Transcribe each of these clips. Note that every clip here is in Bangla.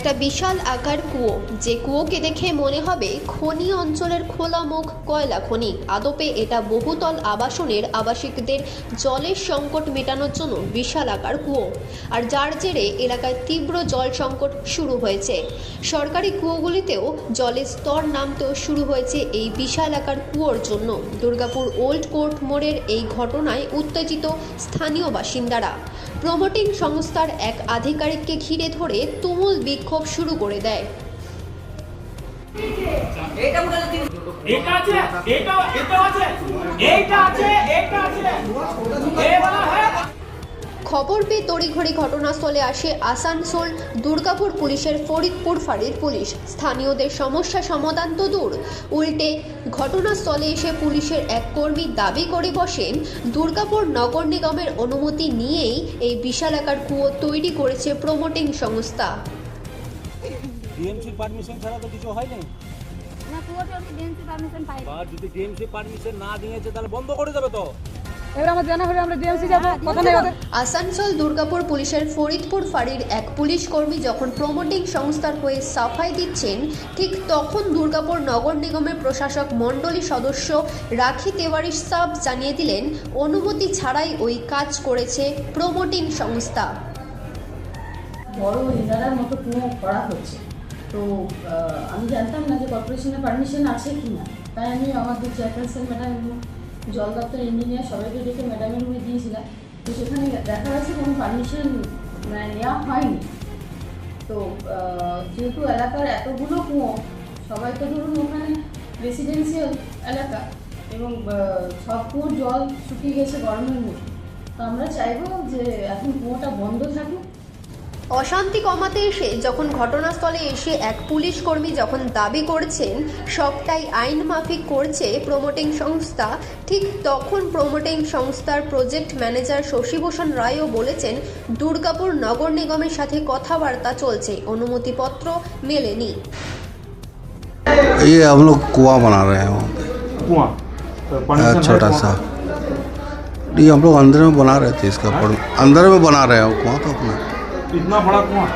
বিশাল আকার কুয়ো, যে কুয়োকে দেখে মনে হবে খনি অঞ্চলের খোলা মুখ কয়লা খনি আদপে এটা বহুতল আবাসনের আবাসিকদের জলের সংকট মেটানোর জন্য বিশাল আকার কুয়ো। আর যার জেরে এলাকায় তীব্র জল সংকট শুরু হয়েছে। সরকারি কুয়োগুলিতেও জলের স্তর নামতেও শুরু হয়েছে এই বিশাল আকার কুয়োর জন্য। দুর্গাপুর ওল্ড কোর্ট মোড়ের এই ঘটনায় উত্তেজিত স্থানীয় বাসিন্দারা। প্রমোটিং সংস্থার এক আধিকারিককে ঘিরে ধরে তুমুল বিক্ষোভ শুরু করে দেয়। এটা আছে এটা এটা আছে এইটা আছে এটা আছে। এ বলা হয় খবর পেয়ে তড়িঘড়ি ঘটনাস্থলে আসে আসানসোল দুর্গাপুর পুলিশের ফরিদপুর ফাঁড়ির পুলিশ। স্থানীয়দের সমস্যা সমাধান তো দূর। উল্টে ঘটনাস্থলে এসে পুলিশের এক কর্মী দাবি করে বসেন দুর্গাপুর নগর নিগমের অনুমতি নিয়েই এই বিশালাকার কুয়ো তৈরি করেছে প্রমোটিং সংস্থা। ডিএমসির পারমিশন ছাড়া তো কিছু হয়নি? না কুয়োতে আমি ডিএমসি পারমিশন পাই যদি ডিএমসি পারমিশন না দিয়েছে তাহলে বন্ধ করে দেবে তো? এবার আমার জানা হলে আমরা ডিএমসি যাব। কথা নেই ওদের আসানসোল দুর্গাপুর পুলিশের ফরিদপুর ফাঁড়ির এক পুলিশ কর্মী যখন প্রমোটিং সংস্থার হয়ে সাফাই দিচ্ছেন ঠিক তখন দুর্গাপুর নগর নিগমের প্রশাসক মণ্ডলী সদস্য রাখি তেওয়ারি সাব জানিয়ে দিলেন অনুমতি ছাড়াই ওই কাজ করেছে প্রমোটিং সংস্থা। বড় ইনারার মতো কুয়ো করা হচ্ছে। তো আমি জানতাম না যে কর্পোরেশনের পারমিশন আছে কি না তাই আমি আমাদের চেয়ারপারসন ম্যাডাম এবং জল দপ্তর ইঞ্জিনিয়ার সবাইকে ডেকে ম্যাডামের রুমে দিয়েছিলাম। তো সেখানে দেখা যাচ্ছে কোনো পারমিশন মানে নেওয়া হয়নি। তো যেহেতু এলাকার এতগুলো কুয়ো, সবাই তো ধরুন ওখানে রেসিডেন্সিয়াল এলাকা এবং সব কুয়োর জল শুকিয়ে গেছে গরমের মধ্যে। তো আমরা চাইব যে এখন কুয়োটা বন্ধ থাকুক। অশান্তি কমাতে এসে যখন ঘটনাস্থলে এসে এক পুলিশ কর্মী যখন দাবি করছেন সবটাই আইন মাফিক করছে প্রমোটিং সংস্থা ঠিক তখন প্রমোটিং সংস্থার প্রজেক্ট ম্যানেজার শশীভূষণ রায়ও বলেছেন দুর্গাপুর নগর নিগমের সাথে কথাবার্তা চলছে অনুমতিপত্র মেলেনি ये हम लोग कुआं बना रहे हैं वहाँ पे कुआं तो अ, परमिशन है छोटा कुआं सा नहीं हम लोग अंदर में बना रहे थे इसका पर अंदर में बना रहे हैं वो कुआं तो अपना का? इतना बड़ा कुआं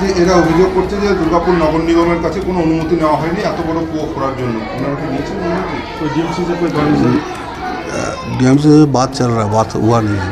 যে এরা অভিযোগ করছে যে দুর্গাপুর নগর নিগমের কাছে কোনো অনুমতি নেওয়া হয়নি এত বড় কুয়ো খোঁড়ার জন্য আপনারা কি নিয়েছেন অনুমতি कोई डीएमसी से कोई परमिशन डीएम से बात चल रहा है बात हुआ नहीं है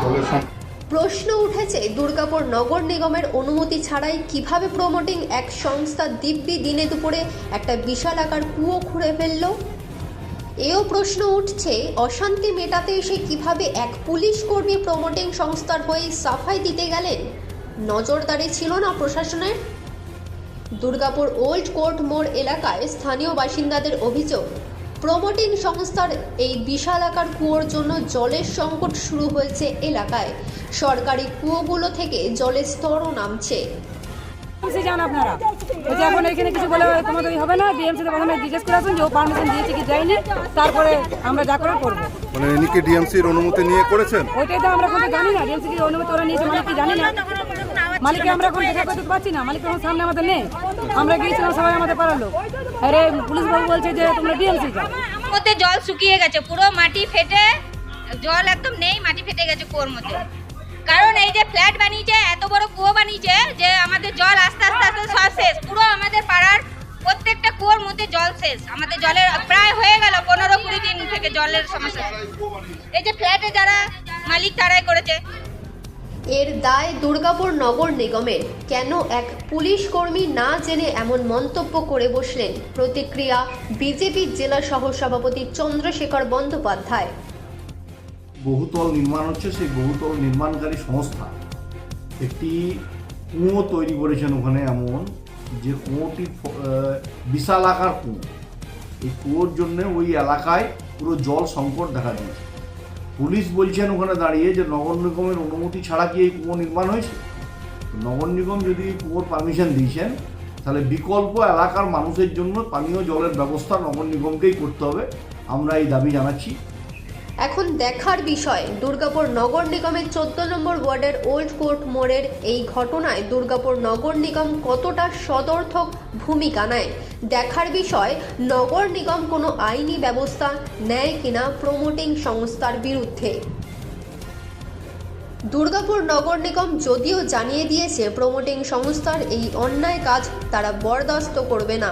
জলের সম- প্রশ্ন উঠেছে দুর্গাপুর নগর নিগমের অনুমতি ছাড়াই কিভাবে প্রমোটিং এক সংস্থা দিব্যি দিনে দুপুরে একটা বিশাল আকার কুয়ো খুঁড়ে ফেলল এও প্রশ্ন উঠছে, অশান্তি মেটাতে এসে কীভাবে এক পুলিশ কর্মী প্রমোটিং সংস্থার হয়ে সাফাই দিতে গেলেন? নজরদারি ছিল না প্রশাসনের। দুর্গাপুর ওল্ড কোর্ট মোড় এলাকায় স্থানীয় বাসিন্দাদের অভিযোগ, প্রমোটিং সংস্থার এই বিশাল আকার কুয়োর জন্য জলের সংকট শুরু হয়েছে এলাকায়। সরকারি কুয়োগুলো থেকে জলের স্তরও নামছে। আপনারা। বলছে এখন এখানে কিছু বলে তোমাদের হবে না ডিএমসি তে প্রথমে জিজ্ঞেস করে আসুন যে ও পারমিশন দিয়েছে কি দেয়নি তারপরে আমরা যা করে করব। মানে ইনি কি ডিএমসির অনুমতি নিয়ে করেছেন? ওইটাই তো আমরা এখন তো জানি না ডিএমসি কি অনুমতি ওরা নিয়েছে মালিক কি জানি না। মালিককে আমরা এখন দেখা করতে পারছি না মালিক এখন সামনে আমাদের নেই। আমরা গিয়েছিলাম সবাই আমাদের পাড়ার লোক। আরে পুলিশ বাবু বলছে যে তোমরা ডিএমসি যাও কুয়োতে জল শুকিয়ে গেছে পুরো মাটি ফেটে জল একদম নেই মাটি ফেটে গেছে কুয়োর মধ্যে। কারণ এই যে ফ্ল্যাট বানিয়েছে, এত বড় কুয়ো বানিয়েছে যে আমাদের জল আস্তে আস্তে আস্তে সব শেষ। পুরো আমাদের পাড়ার প্রত্যেকটা কুয়োর মধ্যে জল শেষ। আমাদের জলের প্রায় হয়ে গেল পনেরো কুড়ি দিন থেকে জলের সমস্যা। এই যে ফ্ল্যাটে যারা মালিক তারাই করেছে। এর দায় দুর্গাপুর নগর নিগমের। কেন এক পুলিশ কর্মী না জেনে এমন মন্তব্য করে বসলেন? প্রতিক্রিয়া বিজেপির জেলা সহ সভাপতি চন্দ্রশেখর বন্দ্যোপাধ্যায়। বহুতল নির্মাণ হচ্ছে, সেই বহুতল নির্মাণকারী সংস্থা একটি কুঁয়ো তৈরি করেছেন ওখানে এমন যে কুঁয়োটি বিশাল আকার কুঁয়ো। এই কুয়োর জন্য ওই এলাকায় পুরো জল সংকট দেখা দিয়েছে। পুলিশ বলছেন ওখানে দাঁড়িয়ে যে নগর নিগমের অনুমতি ছাড়া কি এই কুয়ো নির্মাণ হয়েছে? নগর নিগম যদি কুয়োর পারমিশন দিয়েছেন, তাহলে বিকল্প এলাকার মানুষের জন্য পানীয় জলের ব্যবস্থা নগর নিগমকেই করতে হবে। আমরা এই দাবি জানাচ্ছি। এখন দেখার বিষয়, দুর্গাপুর নগর নিগমের চোদ্দ নম্বর ওয়ার্ডের ওল্ড কোর্ট মোড়ের এই ঘটনায় দুর্গাপুর নগর নিগম কতটা সদর্থক ভূমিকা নেয়? দেখার বিষয়, নগর নিগম কোনো আইনি ব্যবস্থা নেয় কিনা প্রমোটিং সংস্থার বিরুদ্ধে? দুর্গাপুর নগর নিগম যদিও জানিয়ে দিয়েছে প্রমোটিং সংস্থার এই অন্যায় কাজ তারা বরদাস্ত করবে না।